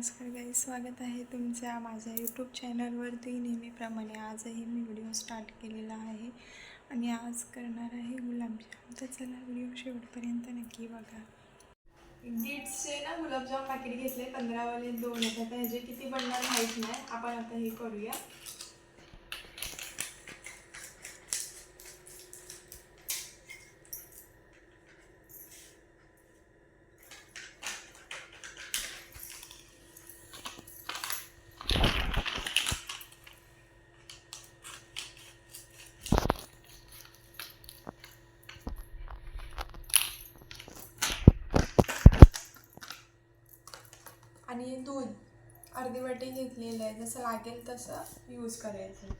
नमस्कार गाई स्वागत आहे तुमच्या माझ्या यूट्यूब चॅनलवरती नेहमीप्रमाणे आजही मी व्हिडिओ स्टार्ट केलेला आहे. आणि आज करणार आहे गुलाबजाम. तर चला व्हिडिओ शेवटपर्यंत नक्की बघा. गिट्सचे ना गुलाबजाम पाकिट घेतले पंधरावाले दोन. आता ह्याचे किती बनणार माहीत नाही. आपण आता हे करूया आणि दूध अर्धी वाटी घेतलेलं आहे. जसं लागेल तसं यूज करायचं.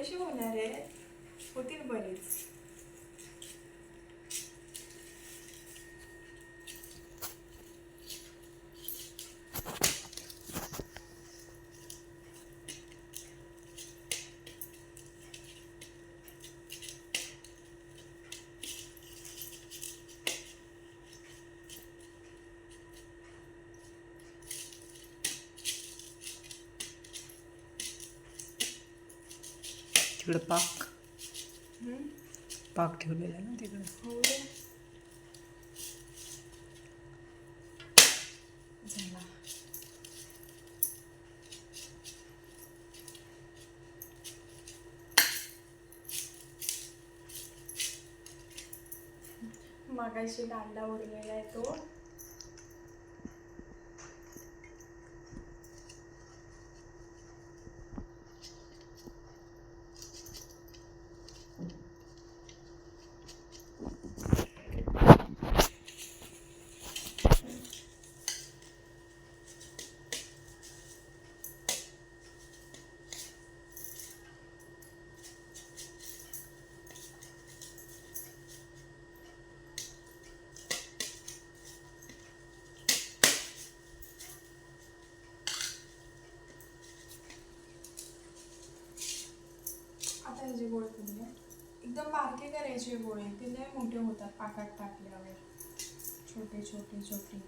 कशी होणार आहे होतील बरेच तिकडं पाक. पाक ठेवलेला ना तिकडं हो रे. झाला मागाशी दांडा उरलेला आहे तो आता ह्याचे गोळे करूया सारखे करायचे गोळे ते लय मोठे होतात पाकात टाकल्यावर. छोटे छोटे छोटे.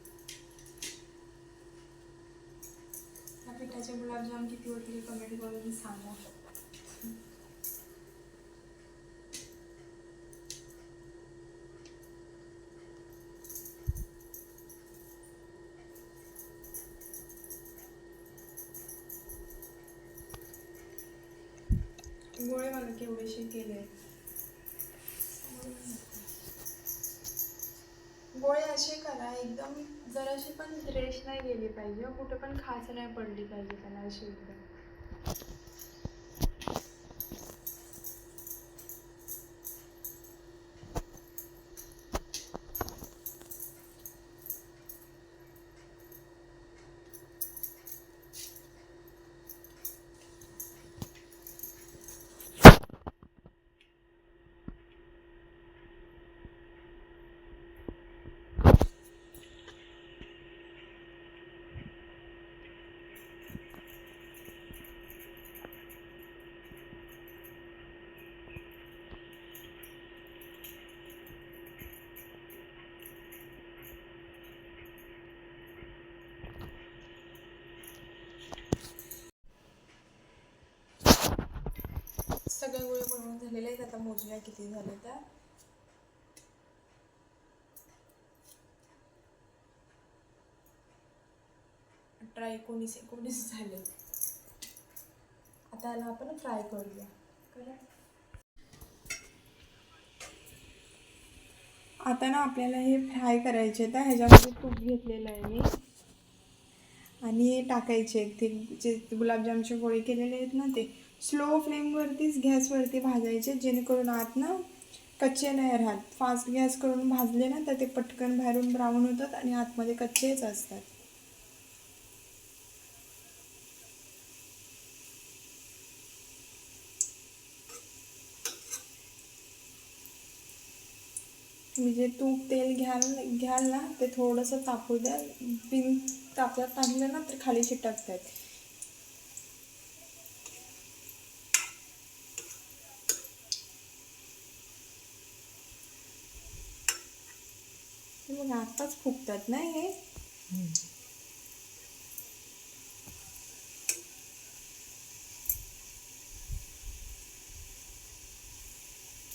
या पिठाचे गुलाबजाम किती होतील कमेंट करून सांगा. गोळे मला केवढेशी केले गोळे असे करा एकदम जराशी पण रेश नाही गेली पाहिजे हो. कुठे पण खाच नाही पडली पाहिजे त्याला अशी एकदम. सगळे गोळे बनवून झालेले आहेत आता मोजूया किती झाले त्या? अठरा एकोणीस एकोणीस झाले. आता याला आपण फ्राय करूया. आता ना आपल्याला हे फ्राय करायचे तर ह्याच्यामध्ये तूप घेतलेलं आहे मी. आणि हे टाकायचे ते जे गुलाबजामचे गोळे केलेले आहेत ना ते. स्लो फ्लेमवरतीच गॅसवरती भाजायचे जेणेकरून आत ना कच्चे नाही राहत. फास्ट गॅस करून भाजले ना तर ते पटकन बाहेरून ब्राऊन होतात आणि आतमध्ये कच्चेच असतात. म्हणजे तूप तेल घ्याल घ्याल ना ते थोडंसं तापू द्या. बिन तापल्यात टाकलं ना तर खाली चिटकतात. मग बघा आत्ताच फुगतात ना हे?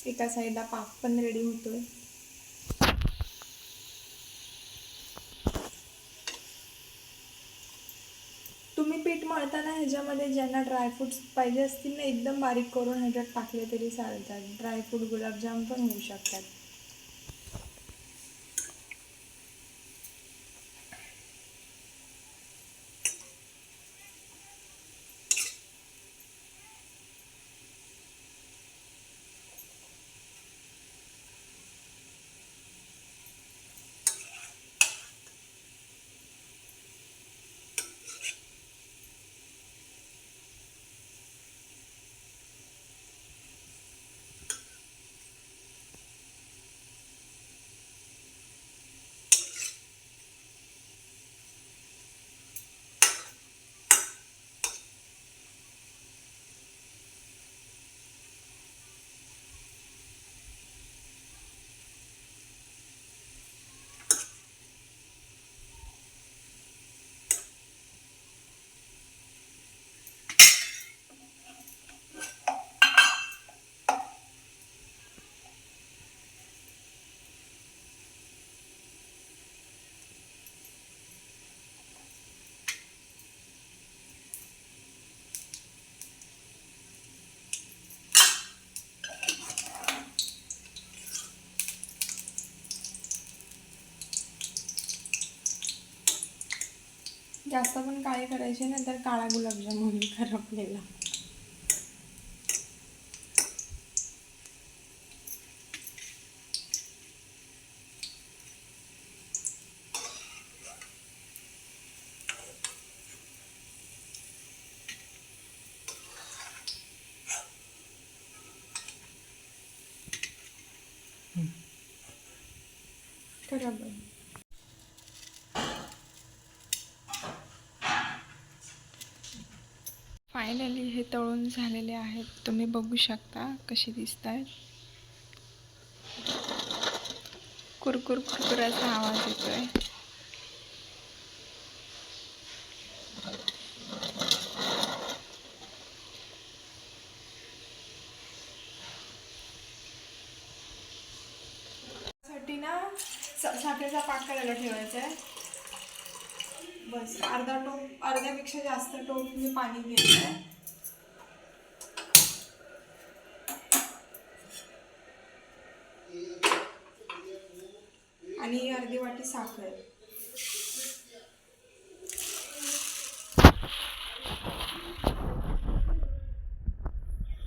एका साईडला पाक पण रेडी होतोय. तुम्ही पीठ मळताना ह्याच्यामध्ये ज्यांना ड्रायफ्रुट्स पाहिजे असतील ना एकदम बारीक करून ह्याच्यात टाकले तरी चालतात. ड्रायफ्रूट गुलाबजाम पण होऊ शकतात. जास्त पण काळे करायचे नाही तर काळा गुलाबजाम होईल करपलेला. करा तळून झालेले आहेत. तुम्ही बघू शकता कसे दिसत आहेत कुरकुर कुरकुराचा आवाज येतोय. साठी ना साखरेचा पाक करायला ठेवायचा आहे बस अर्धा टोप अर्ध्यापेक्षा जास्त टोप मी पाणी घ्यायचं आहे आणि ही अर्धी वाटी साखर.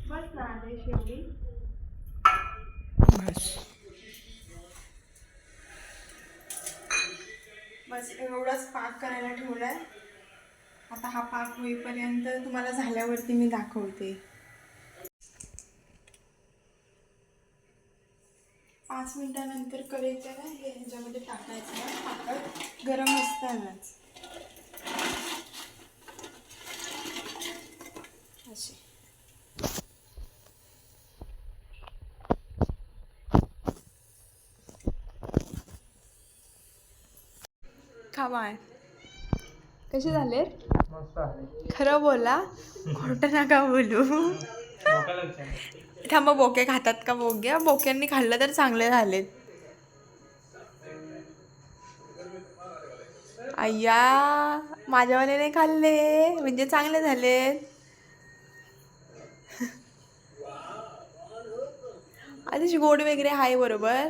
बस ना आदेश एवढी बस. बस एवढाच पाक करायला ठेवलाय. आता हा पाक होईपर्यंत तुम्हाला झाल्यावरती मी दाखवते. पाच मिनिटानंतर ना हे ह्याच्यामध्ये टाकायचं पाकात गरम असतानाच. असे खावाय कसे झाले? खरं बोला. खोटं नका बोलू. थांबा बोके खातात का? बोग्या बोक्यांनी खाल्लं तर चांगले झालेत. अय्या माझ्यावाले नाही खाल्ले. म्हणजे चांगले झालेत. आधीच गोड वगैरे आहे बरोबर?